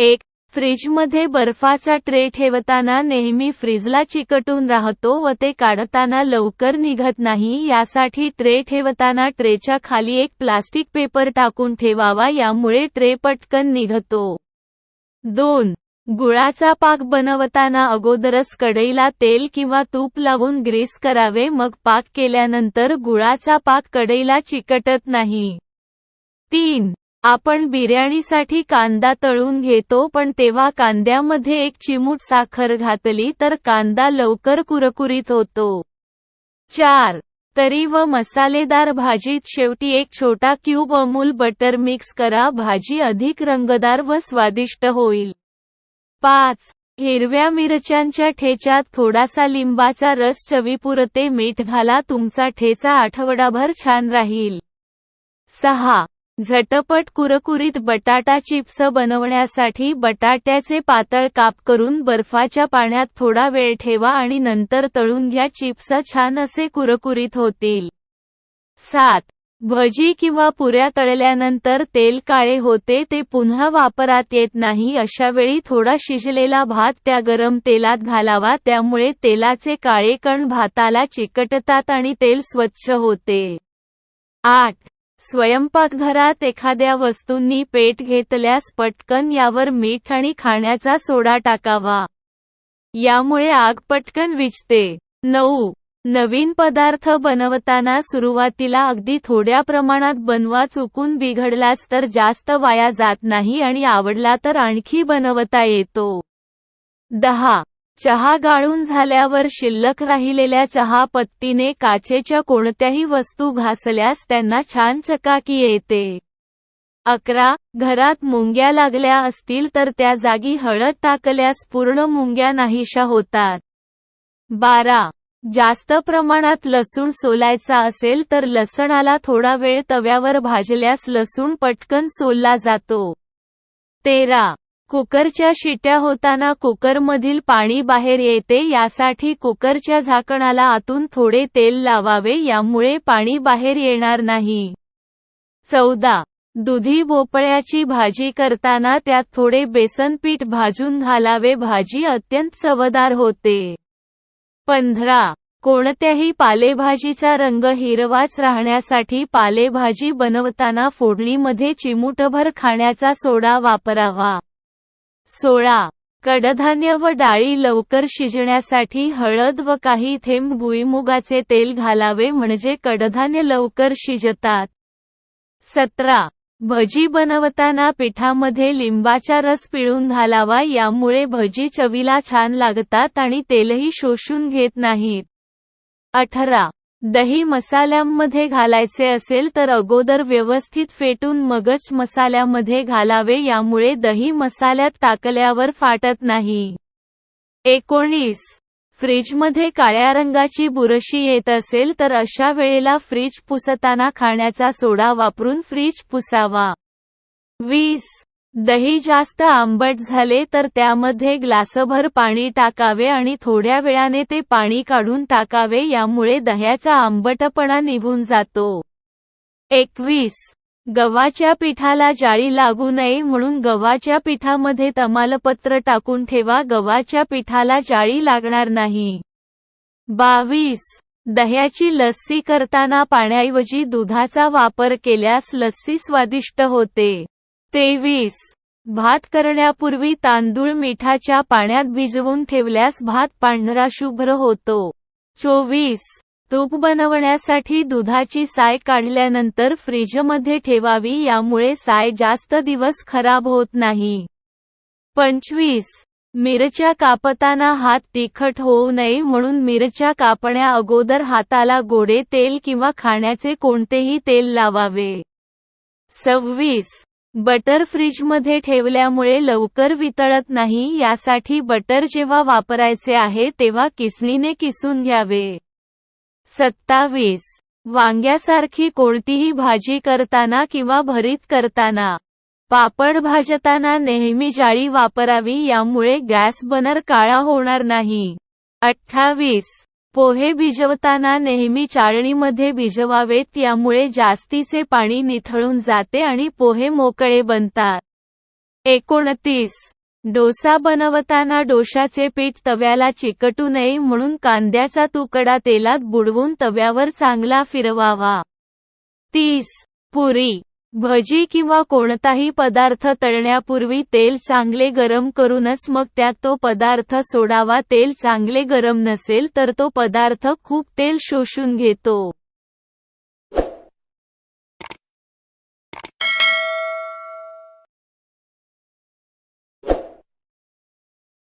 एक फ्रीजमध्ये बर्फाचा ट्रे ठेवताना नेहमी फ्रीजला चिकटून राहतो व ते काढताना लवकर निघत नाही यासाठी ट्रे ठेवताना ट्रेच्या खाली एक प्लास्टिक पेपर टाकून ठेवावा यामुळे ट्रे पटकन निघतो. दोन गुळाचा पाक बनवताना अगोदरच कढईला तेल किंवा तूप लावून ग्रीस करावे मग पाक केल्यानंतर गुळाचा पाक कढईला चिकटत नाही. तीन आपण बिर्याणीसाठी कांदा तळून घेतो पण तेव्हा कांद्यामध्ये एक चिमूट साखर घातली तर कांदा लवकर कुरकुरीत होतो. चार. तरी व मसालेदार भाजीत शेवटी एक छोटा क्यूब अमूल बटर मिक्स करा भाजी अधिक रंगदार व स्वादिष्ट होईल. पाच. हिरव्या मिरच्यांच्या ठेच्यात थोडासा लिंबाचा रस चवीपुरते मीठ घाला तुमचा ठेचा आठवडाभर छान राहील. सहा. झटपट कुरकुरीत बटाटा चिप्स बनवण्यासाठी बटाट्याचे पातळ काप करून बर्फाच्या पाण्यात थोडा वेळ ठेवा आणि नंतर तळून घ्या. चिप्स छान असे कुरकुरीत होतील. सात. भजी किंवा पुऱ्या तळल्यानंतर तेल काळे होते ते पुन्हा वापरात येत नाही. अशा वेळी थोडा शिजलेला भात त्या गरम तेलात घालावा त्यामुळे तेलाचे काळे कण भाताला चिकटतात आणि तेल स्वच्छ होते. आठ. स्वयंपाकघरात एखाद्या वस्तूंनी पेट घेतल्यास पटकन यावर मीठ आणि खाण्याचा सोडा टाकावा. यामुळे आग पटकन विचते नऊ. नवीन पदार्थ बनवताना सुरुवातीला अगदी थोड्या प्रमाणात बनवा. चुकून बिघडलाच तर जास्त वाया जात नाही आणि आवडला तर आणखी बनवता येतो. दहा. चहा गाळून झाल्यावर शिल्लक राहिलेल्या चहा पत्तीने काचेच्या कोणत्याही वस्तू घासल्यास त्यांना छान चकाकी येते. अकरा घरात मुंग्या लागल्या असतील तर त्या जागी हळद टाकल्यास पूर्ण मुंग्या नाहीशा होतात. बारा जास्त प्रमाणात लसूण सोलायचा असेल तर लसणाला थोडा वेळ तव्यावर भाजल्यास लसूण पटकन सोलला जातो. तेरा कुकरच्या शिट्या होताना कुकरमधील पाणी बाहेर येते यासाठी कुकरच्या झाकणाला आतून थोडे तेल लावावे यामुळे पाणी बाहेर येणार नाही. चौदा. दुधी भोपळ्याची भाजी करताना त्यात थोडे बेसन पीठ भाजून घालावे भाजी अत्यंत चवदार होते. पंधरा. कोणत्याही पालेभाजीचा रंग हिरवाच राहण्यासाठी पालेभाजी बनवताना फोडणीमध्ये चिमूटभर खाण्याचा सोडा वापरावा. सोळा. कडधान्य व डाळी लवकर शिजण्यासाठी हळद व काही थेंब भुईमुगाचे तेल घालावे म्हणजे कडधान्य लवकर शिजतात. सतरा. भजी बनवताना पिठामध्ये लिंबाचा रस पिळून घालावा यामुळे भजी चवीला छान लागतात आणि तेलही शोषून घेत नाहीत. अठरा. दही मसाल्यांमध्ये घालायचे असेल तर अगोदर व्यवस्थित फेटून मगच मसाल्यामध्ये घालावे यामुळे दही मसाल्यात टाकल्यावर फाटत नाही. एकोणीस. फ्रीजमध्ये काळ्या रंगाची बुरशी येत असेल तर अशा वेळेला फ्रीज पुसताना खाण्याचा सोडा वापरून फ्रीज पुसावा. वीस. दही जास्त आंबट झाले तर त्यामध्ये ग्लासभर पाणी टाकावे आणि थोड्या वेळाने ते पाणी काढून टाकावे यामुळे दह्याचा आंबटपणा निघून जातो. एकवीस. गव्हाच्या पिठाला जाळी लागू नये म्हणून गव्हाच्या पिठामध्ये तमालपत्र टाकून ठेवा गव्हाच्या पिठाला जाळी लागणार नाही. बावीस. दह्याची लस्सी करताना पाण्याऐवजी दुधाचा वापर केल्यास लस्सी स्वादिष्ट होते. तेवीस. भात करण्यापूर्वी तांदूळ मिठाच्या पाण्यात भिजवून ठेवल्यास भात पांढरा शुभ्र होतो. चोवीस. तूप बनवण्यासाठी दुधाची साय काढल्यानंतर फ्रीजमध्ये ठेवावी यामुळे साय जास्त दिवस खराब होत नाही. पंचवीस. मिरच्या कापताना हात तिखट होऊ नये म्हणून मिरच्या कापण्या अगोदर हाताला गोडे तेल किंवा खाण्याचे कोणतेही तेल लावावे. सव्वीस. बटर फ्रीजमध्ये ठेवल्यामुळे लवकर वितळत नाही यासाठी बटर जेव्हा वापरायचे आहे तेव्हा किसणीने किसून घ्यावे. सत्तावीस. वांग्यासारखी कोणतीही भाजी करताना किंवा भरीत करताना पापड भाजताना नेहमी जाळी वापरावी यामुळे गॅस बनर काळा होणार नाही. अठ्ठावीस. पोहे भिजवताना नेहमी चाळणीमध्ये भिजवावेत त्यामुळे जास्तीचे पाणी निथळून जाते आणि पोहे मोकळे बनतात. एकोणतीस. डोसा बनवताना डोशाचे पीठ तव्याला चिकटू नये म्हणून कांद्याचा तुकडा तेलात बुडवून तव्यावर चांगला फिरवावा. तीस. पुरी. भजी किंवा कोणताही पदार्थ तळण्यापूर्वी तेल चांगले गरम करूनच मग त्यात तो पदार्थ सोडावा. तेल चांगले गरम नसेल तर तो पदार्थ खूप तेल शोषून घेतो.